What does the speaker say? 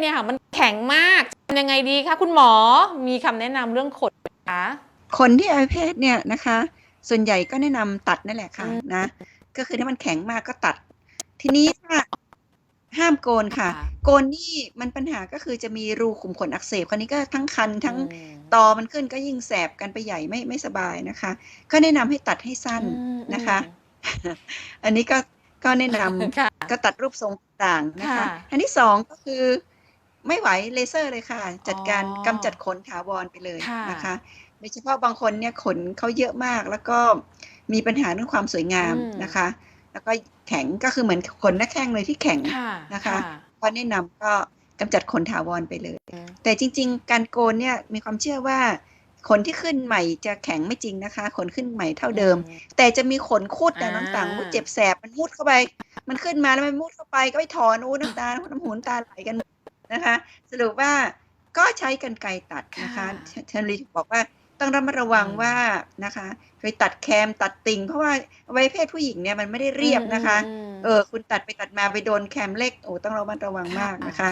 เนี่ยค่ะมันแข็งมากทำยังไงดีคะคุณหมอมีคำแนะนำเรื่องขนไหมคะคนที่อาเพศเนี่ยนะคะ ส่วนใหญ่ก็แนะนำตัดนั่นแหละค่ะอืมนะ ก็คือถ้ามันแข็งมากก็ตัด ทีนี้ถ้าห้ามโกนค่ะ โกนนี่มันปัญหาก็คือจะมีรูขุมขนอักเสบคราวนี้ก็ทั้งคันทั้งอืมตอมันขึ้นก็ยิ่งแสบกันไปใหญ่ไม่ไม่สบายนะคะ ก็แนะนำให้ตัดให้สั้นอืมนะคะ อันนี้ก็ก็แนะนำค่ะก็ตัดรูปทรงต่างๆนะคะค่ะอันที่สองก็คือ ไม่ไหวเลเซอร์เลยค่ะ จัดการอ๋อกำจัดขนถาวรไปเลยค่ะนะคะโดยเฉพาะบางคนเนี่ยขนเขาเยอะมาก แล้วก็มีปัญหาเรื่องความสวยงามนะคะ แล้วก็แข็งก็คือเหมือนขนหน้าแข้งเลยที่แข็งค่ะนะคะก็แนะนำก็กำจัดขนถาวรไปเลยอืมแต่จริง ๆ การโกนเนี่ยมีความเชื่อว่าขนที่ขึ้นใหม่จะแข็งไม่จริงนะคะ ขนขึ้นใหม่เท่าเดิม แต่จะมีขนคุดแต่อ่าต่างๆมุดเจ็บแสบมันมุดเข้าไป มันขึ้นมาแล้วมันมุดเข้าไปก็ไปถอนอู้น้ำตาน้ำหูน้ำตาไหลกัน นะคะ สรุปว่าก็ใช้กันไกรตัดนะคะเชนลีบอกว่าต้องระมัดระวังว่านะคะไปตัดแคมตัดติ่ง เพราะว่าอวัยวะเพศผู้หญิงเนี่ยมันไม่ได้เรียบนะคะมเออ คุณตัดไปตัดมาไปโดนแคมเล็กโอ้ต้องระมัดระวังมากนะคะ